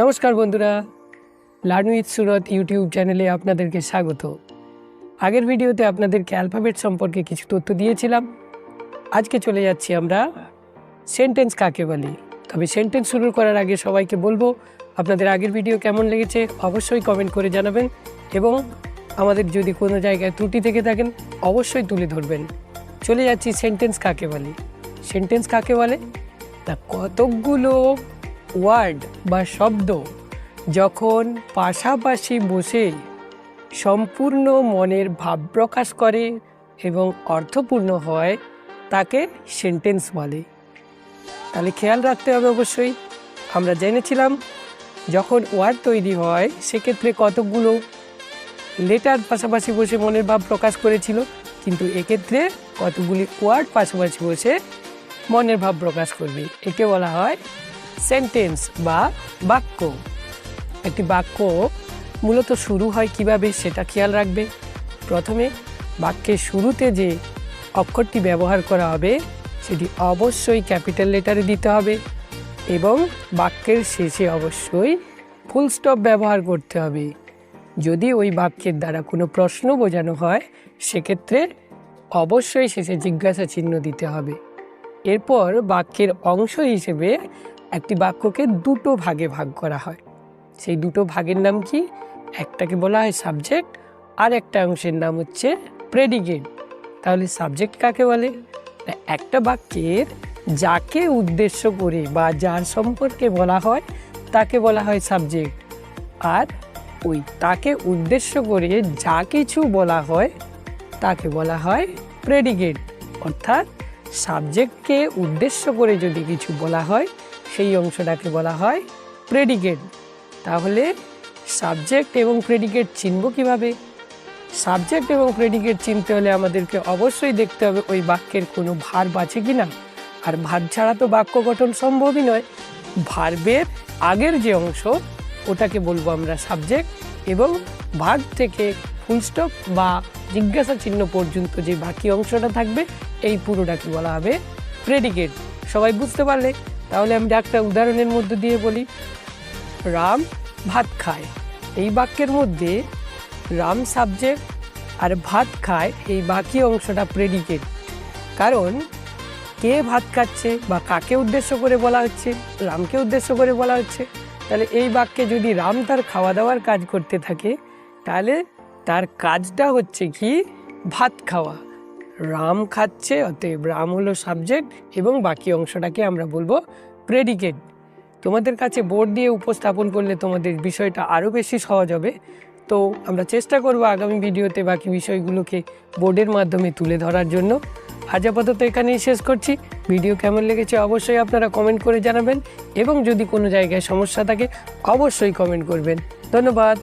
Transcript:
নমস্কার বন্ধুরা, learn with Surath YouTube চ্যানেলে আপনাদেরকে স্বাগত। আগের ভিডিওতে আপনাদেরকে অ্যালফাবেট সম্পর্কে কিছু তথ্য দিয়েছিলাম। আজকে চলে যাচ্ছি আমরা সেন্টেন্স কাকে বলি। তবে সেন্টেন্স শুরু করার আগে সবাইকে বলব, আপনাদের আগের ভিডিও কেমন লেগেছে অবশ্যই কমেন্ট করে জানাবেন এবং আমাদের যদি কোনো জায়গায় ত্রুটি থেকে থাকেন, অবশ্যই তুলে ধরবেন। চলে যাচ্ছি সেন্টেন্স কাকে বলে। সেন্টেন্স কাকে বলে? তা কতকগুলো ওয়ার্ড বা শব্দ যখন পাশাপাশি বসে সম্পূর্ণ মনের ভাব প্রকাশ করে এবং অর্থপূর্ণ হয়, তাকে সেন্টেন্স বলে। তাহলে খেয়াল রাখতে হবে অবশ্যই। আমরা জেনেছিলাম, যখন ওয়ার্ড তৈরি হয়, সেক্ষেত্রে কতগুলো লেটার পাশাপাশি বসে মনের ভাব প্রকাশ করেছিল, কিন্তু এক্ষেত্রে কতগুলি ওয়ার্ড পাশাপাশি বসে মনের ভাব প্রকাশ করবে, একে বলা হয় সেন্টেন্স বা বাক্য। একটি বাক্য মূলত শুরু হয় কীভাবে সেটা খেয়াল রাখবে। প্রথমে বাক্যের শুরুতে যে অক্ষরটি ব্যবহার করা হবে, সেটি অবশ্যই ক্যাপিটাল লেটারে দিতে হবে এবং বাক্যের শেষে অবশ্যই ফুল স্টপ ব্যবহার করতে হবে। যদি ওই বাক্যের দ্বারা কোনো প্রশ্ন বোঝানো হয়, সেক্ষেত্রে অবশ্যই শেষে জিজ্ঞাসা চিহ্ন দিতে হবে। এরপর বাক্যের অংশ হিসেবে একটি বাক্যকে দুটো ভাগে ভাগ করা হয়। সেই দুটো ভাগের নাম কি? একটাকে বলা হয় সাবজেক্ট, আর একটা অংশের নাম হচ্ছে প্রেডিকেট। তাহলে সাবজেক্ট কাকে বলে? একটা বাক্যের যাকে উদ্দেশ্য করে বা যার সম্পর্কে বলা হয়, তাকে বলা হয় সাবজেক্ট। আর ওই তাকে উদ্দেশ্য করে যা কিছু বলা হয়, তাকে বলা হয় প্রেডিকেট। অর্থাৎ সাবজেক্টকে উদ্দেশ্য করে যদি কিছু বলা হয় সেই অংশটাকে বলা হয় প্রেডিকেট তাহলে সাবজেক্ট এবং প্রেডিকেট চিনব কীভাবে? সাবজেক্ট এবং প্রেডিকেট চিনতে হলে আমাদেরকে অবশ্যই দেখতে হবে ওই বাক্যের কোনো ভার্ব আছে কি না আর ভার্ব ছাড়া তো বাক্য গঠন সম্ভবই নয়। ভার্বের আগের যে অংশ, ওটাকে বলব আমরা সাবজেক্ট এবং ভার্ব থেকে ফুল স্টপ বা জিজ্ঞাসা চিহ্ন পর্যন্ত যে বাকি অংশটা থাকবে, এই পুরোটাকে বলা হবে প্রেডিকেট সবাই বুঝতে পারলে? তাহলে আমি একটা উদাহরণের মধ্যে দিয়ে বলি। রাম ভাত খায়। এই বাক্যের মধ্যে রাম সাবজেক্ট আর ভাত খায় এই বাকি অংশটা প্রেডিকেট কারণ কে ভাত খাচ্ছে বা কাকে উদ্দেশ্য করে বলা হচ্ছে, রামকে উদ্দেশ্য করে বলা হচ্ছে, তাহলে এই বাক্যে যদি রাম তার খাওয়া দাওয়ার কাজ করতে থাকে, তাহলে তার কাজটা হচ্ছে কি? ভাত খাওয়া। রাম খাচ্ছে, অতএব রাম হলো সাবজেক্ট এবং বাকি অংশটাকে আমরা বলব প্রেডিকেট তোমাদের কাছে বোর্ড দিয়ে উপস্থাপন করলে তোমাদের বিষয়টা আরও বেশি সহজ হবে। তো আমরা চেষ্টা করব আগামী ভিডিওতে বাকি বিষয়গুলোকে বোর্ডের মাধ্যমে তুলে ধরার জন্য। আজ আপাতত এখানেই শেষ করছি। ভিডিও কেমন লেগেছে অবশ্যই আপনারা কমেন্ট করে জানাবেন এবং যদি কোনো জায়গায় সমস্যা থাকে, অবশ্যই কমেন্ট করবেন। ধন্যবাদ।